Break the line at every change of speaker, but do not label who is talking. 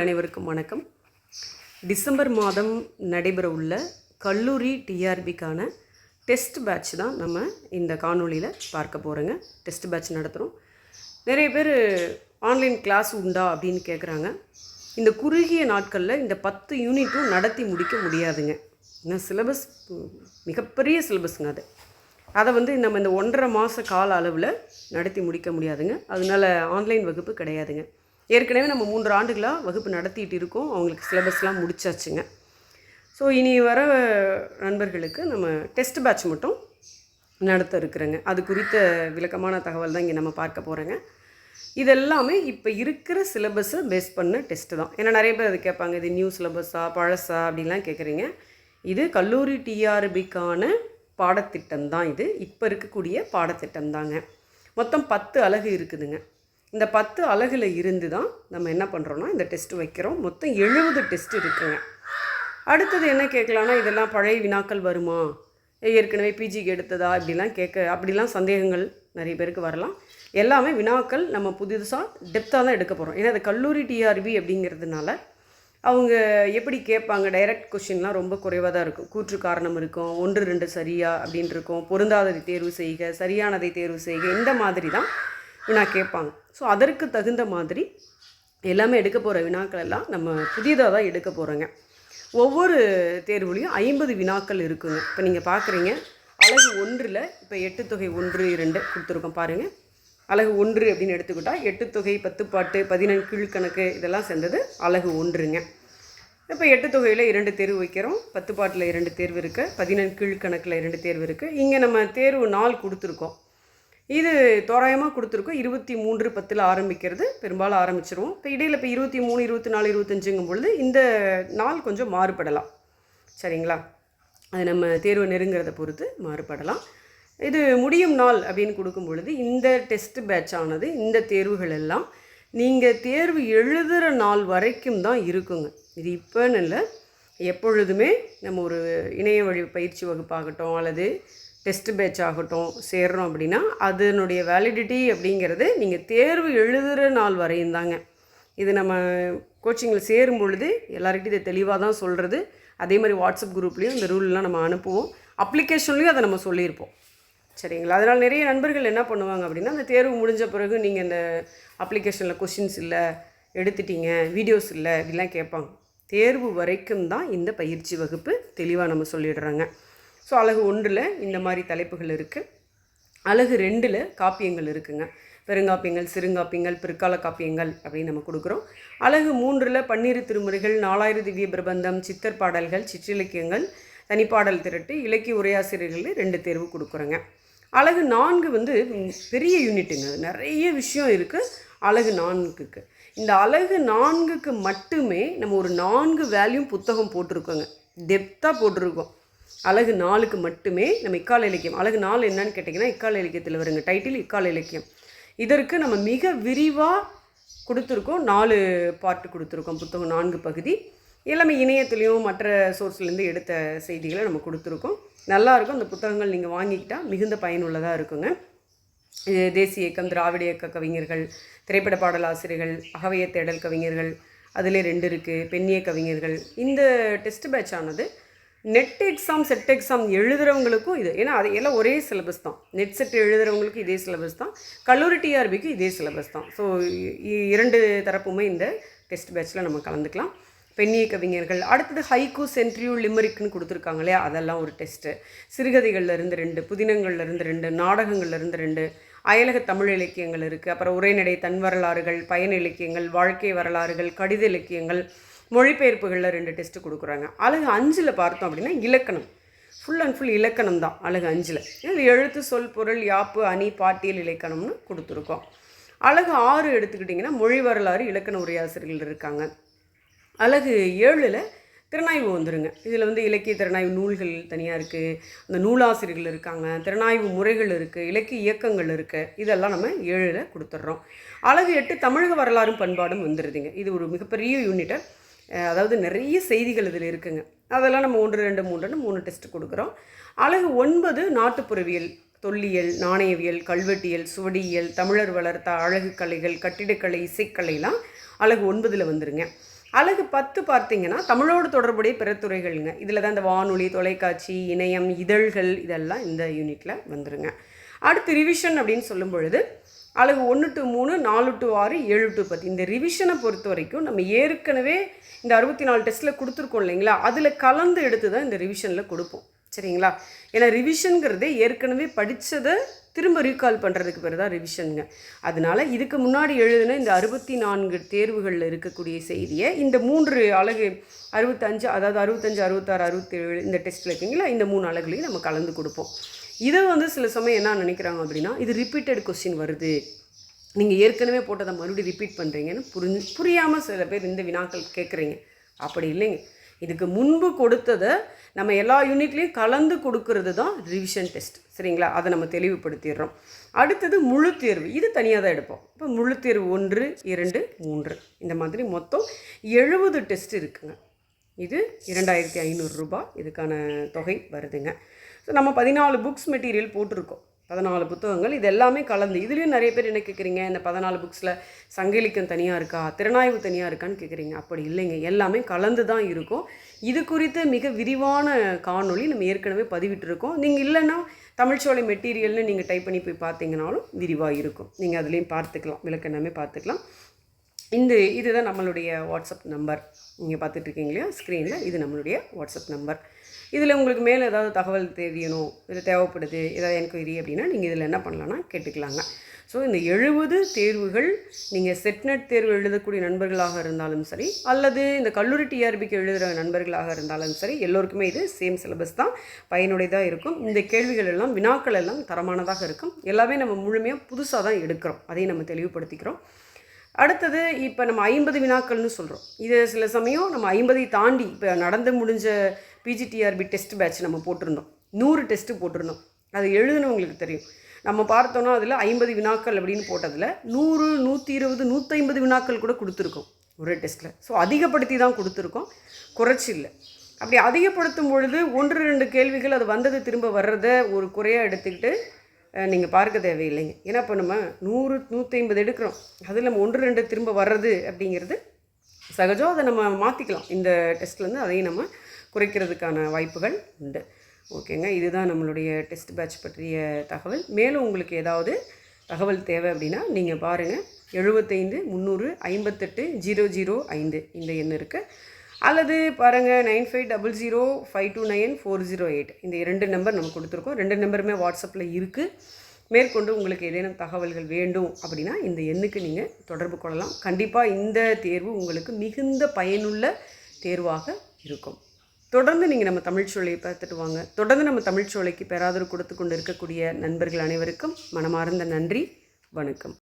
அனைவருக்கும் வணக்கம். டிசம்பர் மாதம் நடைபெற உள்ள கல்லூரி டிஆர்பிக்கான டெஸ்ட் பேட்ச் தான் நம்ம இந்த காணொளியில் பார்க்க போகிறோங்க டெஸ்ட் பேட்ச் நடத்துகிறோம் நிறைய பேர் ஆன்லைன் கிளாஸ் உண்டா அப்படின்னு கேட்குறாங்க இந்த குறுகிய நாட்களில் இந்த பத்து யூனிட்டும் நடத்தி முடிக்க முடியாதுங்க. ஏன்னா சிலபஸ் மிகப்பெரிய சிலபஸ்ங்க அது. அதை வந்து நம்ம இந்த ஒன்றரை மாத கால அளவில் நடத்தி முடிக்க முடியாதுங்க. அதனால ஆன்லைன் வகுப்பு கிடையாதுங்க. ஏற்கனவே நம்ம மூன்று ஆண்டுகளாக வகுப்பு நடத்திட்டு இருக்கோம். அவங்களுக்கு சிலபஸ்லாம் முடிச்சாச்சுங்க. ஸோ இனி வர நண்பர்களுக்கு நம்ம டெஸ்ட் பேட்ச் மட்டும் நடத்த இருக்கிறேங்க. அது குறித்த விளக்கமான தகவல் தான் இங்கே நம்ம பார்க்க போகிறோங்க இதெல்லாமே இப்போ இருக்கிற சிலபஸை பேஸ் பண்ண டெஸ்ட்டு தான். ஏன்னா நிறைய பேர் அது கேட்பாங்க இது நியூ சிலபஸா பழசா அப்படின்லாம் கேட்குறீங்க. இது கல்லூரி டிஆர்பிக்கான பாடத்திட்டம் தான் இது. இப்போ இருக்கக்கூடிய பாடத்திட்டம் தாங்க. மொத்தம் பத்து அலகு இருக்குதுங்க. இந்த பத்து அலகில் இருந்து தான் நம்ம என்ன பண்ணுறோன்னா இந்த டெஸ்ட் வைக்கிறோம். மொத்தம் எழுபது டெஸ்ட் இருக்குங்க. அடுத்தது என்ன கேட்கலான்னா இதெல்லாம் பழைய வினாக்கள் வருமா? ஏற்கனவே பிஜிக்கு எடுத்ததா? இப்படிலாம் கேட்க அப்படிலாம் சந்தேகங்கள் நிறைய பேருக்கு வரலாம். எல்லாமே வினாக்கள் நம்ம புதுசாக டெப்த்தாக தான் எடுக்க போகிறோம் ஏன்னா அது கல்லூரி டிஆர்பி அப்படிங்கிறதுனால அவங்க எப்படி கேட்பாங்க? டைரக்ட் கொஷின்லாம் ரொம்ப குறைவாக தான் இருக்கும். கூற்று காரணம் இருக்கும் ஒன்று ரெண்டு சரியா அப்படின்னு இருக்கும். பொருந்தாததை தேர்வு செய்க சரியானதை தேர்வு செய்க இந்த மாதிரி தான் வினா கேட்பாங்க. ஸோ அதற்கு தகுந்த மாதிரி எல்லாமே எடுக்க போகிற வினாக்கள் எல்லாம் நம்ம புதியதாக தான் எடுக்க போகிறோங்க ஒவ்வொரு தேர்வுலையும் ஐம்பது வினாக்கள் இருக்குங்க. இப்போ நீங்கள் பார்க்குறீங்க அழகு ஒன்றில் இப்போ எட்டு தொகை ஒன்று இரண்டு கொடுத்துருக்கோம் பாருங்கள் அழகு ஒன்று அப்படின்னு எடுத்துக்கிட்டால் எட்டு தொகை பத்து பாட்டு பதினெண் கீழ்கணக்கு இதெல்லாம் சேர்ந்தது அழகு ஒன்றுங்க. இப்போ எட்டு தொகையில் இரண்டு தேர்வு வைக்கிறோம். பத்து பாட்டில் இரண்டு தேர்வு இருக்குது பதினெண் கீழ்கணக்கில் இரண்டு தேர்வு இருக்குது இங்கே நம்ம தேர்வு நாள் கொடுத்துருக்கோம். இது தோராயமாக கொடுத்துருக்கோம். இருபத்தி மூன்று பத்தில் ஆரம்பிக்கிறது. பெரும்பாலும் ஆரம்பிச்சிருவோம். இப்போ இடையில் இப்போ இருபத்தி மூணு இருபத்தி நாலு இருபத்தஞ்சுங்கும் பொழுது இந்த நாள் கொஞ்சம் மாறுபடலாம். சரிங்களா? அது நம்ம தேர்வு நெருங்கிறத பொறுத்து மாறுபடலாம். இது முடியும் நாள் அப்படின்னு கொடுக்கும் பொழுது இந்த டெஸ்ட் பேட்ச் ஆனது இந்த தேர்வுகள் எல்லாம் நீங்கள் தேர்வு எழுதுகிற நாள் வரைக்கும் தான் இருக்குங்க. இது இப்போன்னு இல்லை. எப்பொழுதுமே நம்ம ஒரு இணைய வழி பயிற்சி வகுப்பாகட்டும் அல்லது டெஸ்ட் பேட்ச் ஆகட்டும் சேர்றோம் அப்படின்னா அதனுடைய வேலிடிட்டி அப்படிங்கிறது நீங்கள் தேர்வு எழுதுகிற நாள் வரையும் தாங்க. இது நம்ம கோச்சிங்கில் சேரும் பொழுது எல்லார்கிட்டையும் இதை தெளிவாக தான் சொல்கிறது அதே மாதிரி வாட்ஸ்அப் குரூப்லேயும் இந்த ரூல்லாம் நம்ம அனுப்புவோம். அப்ளிகேஷன்லேயும் அதை நம்ம சொல்லியிருப்போம். சரிங்களா? அதனால் நிறைய நண்பர்கள் என்ன பண்ணுவாங்க அப்படின்னா அந்த தேர்வு முடிஞ்ச பிறகு நீங்கள் இந்த அப்ளிகேஷனில் கொஷின்ஸ் இல்லை எடுத்துட்டீங்க வீடியோஸ் இல்லை இப்படிலாம் கேட்பாங்க. தேர்வு வரைக்கும் தான் இந்த பயிற்சி வகுப்பு தெளிவாக நம்ம சொல்லிடுறாங்க. ஸோ அழகு ஒன்றில் இந்த மாதிரி தலைப்புகள் இருக்குது அழகு ரெண்டில் காப்பியங்கள் இருக்குங்க. பெருங்காப்பியங்கள் சிறுங்காப்பியங்கள் பிற்கால காப்பியங்கள் அப்படின்னு நம்ம கொடுக்குறோம். அழகு மூன்றில் பன்னீர் திருமுறைகள் நாலாயிரம் திவ்ய பிரபந்தம் சித்தர் பாடல்கள் சிற்றிலக்கியங்கள் தனிப்பாடல் திரட்டு இலக்கிய உரையாசிரியர்கள் ரெண்டு தேர்வு கொடுக்குறோங்க. அழகு நான்கு வந்து பெரிய யூனிட்டுங்க. நிறைய விஷயம் இருக்குது அழகு நான்குக்கு. இந்த அழகு நான்குக்கு மட்டுமே நம்ம ஒரு நான்கு வேல்யூம் புத்தகம் போட்டிருக்கோங்க. டெப்த்தாக போட்டிருக்கோம். அழகு நாலுக்கு மட்டுமே நம்ம இக்கால இலக்கியம். அழகு நாலு என்னன்னு கேட்டிங்கன்னா இக்கால இலக்கியத்தில் வருங்க. டைட்டில் இக்கால இலக்கியம். இதற்கு நம்ம மிக விரிவாக கொடுத்துருக்கோம். நாலு பார்ட்டு கொடுத்துருக்கோம். புத்தகம் நான்கு பகுதி. எல்லாமே இணையத்துலேயும் மற்ற சோர்ஸ்லேருந்து எடுத்த செய்திகளை நம்ம கொடுத்துருக்கோம். நல்லாயிருக்கும் அந்த புத்தகங்கள் நீங்கள் வாங்கிக்கிட்டால் மிகுந்த பயனுள்ளதாக இருக்குங்க. தேசிய இயக்கம் திராவிட இயக்க கவிஞர்கள் திரைப்பட பாடலாசிரியர்கள் அகவைய தேடல் கவிஞர்கள் அதிலே ரெண்டு இருக்குது பெண்ணிய கவிஞர்கள். இந்த டெஸ்ட் பேட்ச் ஆனது நெட் எக்ஸாம் செட் எக்ஸாம் எழுதுகிறவங்களுக்கும் இது. ஏன்னா அது எல்லாம் ஒரே சிலபஸ் தான். நெட் செட் எழுதுகிறவங்களுக்கும் இதே சிலபஸ் தான். கல்லூரி டிஆர்பிக்கும் இதே சிலபஸ் தான். ஸோ இரண்டு தரப்புமே இந்த டெஸ்ட் பேட்ச்சில் நம்ம கலந்துக்கலாம். பெண்ணிய கவிஞர்கள். அடுத்தது ஹைக்கூ சென்ட்ரியூ லிமரிக்னு கொடுத்துருக்காங்க இல்லையா? அதெல்லாம் ஒரு டெஸ்ட்டு சிறுகதைகள்லேருந்து ரெண்டு புதினங்கள்லேருந்து ரெண்டு நாடகங்கள்லேருந்து ரெண்டு அயலக தமிழ் இலக்கியங்கள் இருக்குது அப்புறம் உரைநடை தன் வரலாறுகள் பயண இலக்கியங்கள் வாழ்க்கை வரலாறுகள் கடித இலக்கியங்கள் மொழிபெயர்ப்புகளில் ரெண்டு டெஸ்ட்டு கொடுக்குறாங்க. அழகு அஞ்சில் பார்த்தோம் அப்படின்னா இலக்கணம். ஃபுல் அண்ட் ஃபுல் இலக்கணம் தான் அழகு அஞ்சில். இது எழுத்து சொல் பொருள் யாப்பு அணி பாட்டியல் இலக்கணம்னு கொடுத்துருக்கோம். அழகு ஆறு எடுத்துக்கிட்டிங்கன்னா மொழி வரலாறு இலக்கண உரையாசிரியர்கள் இருக்காங்க. அழகு ஏழில் திறனாய்வு வந்துருங்க. இதில் வந்து இலக்கிய திறனாய்வு நூல்கள் தனியாக இருக்குது அந்த நூலாசிரியர்கள் இருக்காங்க. திறனாய்வு முறைகள் இருக்குது இலக்கிய இயக்கங்கள் இருக்குது இதெல்லாம் நம்ம ஏழில் கொடுத்துட்றோம். அழகு எட்டு தமிழக வரலாறும் பண்பாடும் வந்துடுதுங்க இது ஒரு மிகப்பெரிய யூனிட்டை அதாவது நிறைய செய்திகள் இதில் இருக்குங்க. அதெல்லாம் நம்ம ஒன்று ரெண்டு மூன்றுன்னு மூணு டெஸ்ட் கொடுக்குறோம். அழகு ஒன்பது நாட்டுப்புறவியல் தொல்லியல் நாணயவியல் கல்வெட்டியல் சுவடியியல் தமிழர் வளர்த்த அழகு கலைகள் கட்டிடக்கலை இசைக்கலைலாம் அழகு ஒன்பதில் வந்துருங்க. அழகு பத்து பார்த்தீங்கன்னா தமிழோடு தொடர்புடைய பிற துறைகள்ங்க இதில் தான் இந்த வானொலி தொலைக்காட்சி இணையம் இதழ்கள் இதெல்லாம் இந்த யூனிட்டில் வந்துருங்க. அடுத்து ரிவிஷன் அப்படின்னு சொல்லும் பொழுது அழகு ஒன்று டு மூணு நாலு டு ஆறு ஏழு டு பத்து. இந்த ரிவிஷனை பொறுத்த வரைக்கும் நம்ம ஏற்கனவே இந்த அறுபத்தி நாலு டெஸ்ட்டில் கொடுத்துருக்கோம் இல்லைங்களா? அதில் கலந்து எடுத்து தான் இந்த ரிவிஷனில் கொடுப்போம். சரிங்களா? ஏன்னா ரிவிஷனுங்கிறதே ஏற்கனவே படித்ததை திரும்ப ரீகால் பண்ணுறதுக்கு பேர் தான் ரிவிஷனுங்க அதனால இதுக்கு முன்னாடி எழுதின இந்த அறுபத்தி நான்கு தேர்வுகளில் இருக்கக்கூடிய செய்தியை இந்த மூன்று அழகு அறுபத்தஞ்சு அதாவது அறுபத்தஞ்சு அறுபத்தாறு அறுபத்தேழு இந்த டெஸ்ட்டில் இருக்கீங்களா? இந்த மூணு அழகுலையும் நம்ம கலந்து கொடுப்போம். இதை வந்து சில சமயம் என்ன நினைக்கிறாங்க அப்படின்னா இது ரிப்பீட்டட் கொஸ்டின் வருது. நீங்கள் ஏற்கனவே போட்டதை மறுபடியும் ரிப்பீட் பண்ணுறீங்கன்னு புரிஞ்சு புரியாமல் சில பேர் இந்த வினாக்கள் கேட்குறீங்க அப்படி இல்லைங்க. இதுக்கு முன்பு கொடுத்ததை நம்ம எல்லா யூனிட்லேயும் கலந்து கொடுக்கறது தான் ரிவிஷன் டெஸ்ட் சரிங்களா? அதை நம்ம தெளிவுபடுத்திடுறோம். அடுத்தது முழு தேர்வு. இது தனியாக தான் எடுப்போம். இப்போ முழு தேர்வு ஒன்று இரண்டு மூன்று. இந்த மாதிரி மொத்தம் எழுபது டெஸ்ட் இருக்குங்க. இது இரண்டாயிரத்தி ஐநூறுரூபா இதுக்கான தொகை வருதுங்க. ஸோ நம்ம பதினாலு புக்ஸ் மெட்டீரியல் போட்டிருக்கோம். பதினாலு புத்தகங்கள் இது எல்லாமே கலந்து. இதுலேயும் நிறைய பேர் என்ன கேட்குறீங்க இந்த பதினாலு புக்ஸில் சங்கிலிக்கம் தனியாக இருக்கா? திறனாய்வு தனியாக இருக்கான்னு கேட்குறீங்க அப்படி இல்லைங்க. எல்லாமே கலந்து தான் இருக்கும். இது குறித்து மிக விரிவான காணொளி நம்ம ஏற்கனவே பதிவிட்டிருக்கோம். நீங்கள் இல்லைன்னா தமிழ்ச்சோலை மெட்டீரியல்னு நீங்கள் டைப் பண்ணி போய் பார்த்தீங்கனாலும் விரிவாக இருக்கும். நீங்கள் அதுலேயும் பார்த்துக்கலாம். விளக்கெண்ணமே பார்த்துக்கலாம். இந்த இதுதான் நம்மளுடைய வாட்ஸ்அப் நம்பர் நீங்கள் பார்த்துட்ருக்கீங்க இல்லையா? ஸ்க்ரீனில் இது நம்மளுடைய வாட்ஸ்அப் நம்பர் இதில் உங்களுக்கு மேலே ஏதாவது தகவல் தெரியணும் இது தேவைப்படுது ஏதாவது என்கொயரி அப்படின்னா நீங்கள் இதில் என்ன பண்ணலான்னா கேட்டுக்கலாங்க. ஸோ இந்த எழுபது தேர்வுகள் நீங்கள் செட்நெட் தேர்வு எழுதக்கூடிய நண்பர்களாக இருந்தாலும் சரி அல்லது இந்த கல்லூரி டிஆர்பிக்கு எழுதுகிற நண்பர்களாக இருந்தாலும் சரி எல்லோருக்குமே இது சேம் சிலபஸ் தான் பயனுடையதாக இருக்கும். இந்த கேள்விகள் எல்லாம் வினாக்கள் எல்லாம் தரமானதாக இருக்கும். எல்லாமே நம்ம முழுமையாக புதுசாக தான் எடுக்கிறோம். அதையும் நம்ம தெளிவுபடுத்திக்கிறோம். அடுத்தது இப்போ நம்ம ஐம்பது வினாக்கள்னு சொல்கிறோம் இது சில சமயம் நம்ம ஐம்பதை தாண்டி இப்போ நடந்து முடிஞ்ச பிஜிடிஆர்பி டெஸ்ட் பேட்ச் நம்ம போட்டிருந்தோம். நூறு டெஸ்ட்டு போட்டிருந்தோம். அது எழுதுனவங்களுக்கு தெரியும். நம்ம பார்த்தோன்னா அதில் ஐம்பது வினாக்கள் அப்படின்னு போட்டதில் நூறு நூற்றி இருபது நூற்றி வினாக்கள் கூட கொடுத்துருக்கோம் ஒரே டெஸ்ட்டில் ஸோ அதிகப்படுத்தி தான் கொடுத்துருக்கோம். குறைச்சி இல்லை. அப்படி அதிகப்படுத்தும் பொழுது ஒன்று ரெண்டு கேள்விகள் அது வந்தது திரும்ப வர்றதை ஒரு குறையாக எடுத்துக்கிட்டு நீங்கள் பார்க்க தேவையில்லைங்க. ஏன்னா இப்போ நம்ம நூறு நூற்றி ஐம்பது எடுக்கிறோம். அதில் நம்ம ஒன்று ரெண்டு திரும்ப வர்றது அப்படிங்கிறது சகஜம். அதை நம்ம மாற்றிக்கலாம் இந்த டெஸ்ட்லேருந்து அதையும் நம்ம குறைக்கிறதுக்கான வாய்ப்புகள் உண்டு. ஓகேங்க. இதுதான் நம்மளுடைய டெஸ்ட் பேட்ச் பற்றிய தகவல். மேலும் உங்களுக்கு ஏதாவது தகவல் தேவை அப்படின்னா நீங்கள் பாருங்கள் எழுபத்தைந்து முந்நூறு ஐம்பத்தெட்டு ஜீரோ ஜீரோ ஐந்து இந்த எண் இருக்குது அல்லது பாருங்கள் nine five double zero five two nine four zero eight. இந்த இரண்டு நம்பர் நம்ம கொடுத்துருக்கோம். ரெண்டு நம்பருமே வாட்ஸ்அப்பில் இருக்குது மேற்கொண்டு உங்களுக்கு ஏதேனும் தகவல்கள் வேண்டும் அப்படின்னா இந்த எண்ணுக்கு நீங்கள் தொடர்பு கொள்ளலாம். கண்டிப்பாக இந்த தேர்வு உங்களுக்கு மிகுந்த பயனுள்ள தேர்வாக இருக்கும். தொடர்ந்து நீங்கள் நம்ம தமிழ்ச்சோலையை பார்த்துட்டு வாங்க தொடர்ந்து நம்ம தமிழ்ச்சோலைக்கு பேராதரவு கொடுத்து கொண்டு இருக்கக்கூடிய நண்பர்கள் அனைவருக்கும் மனமார்ந்த நன்றி. வணக்கம்.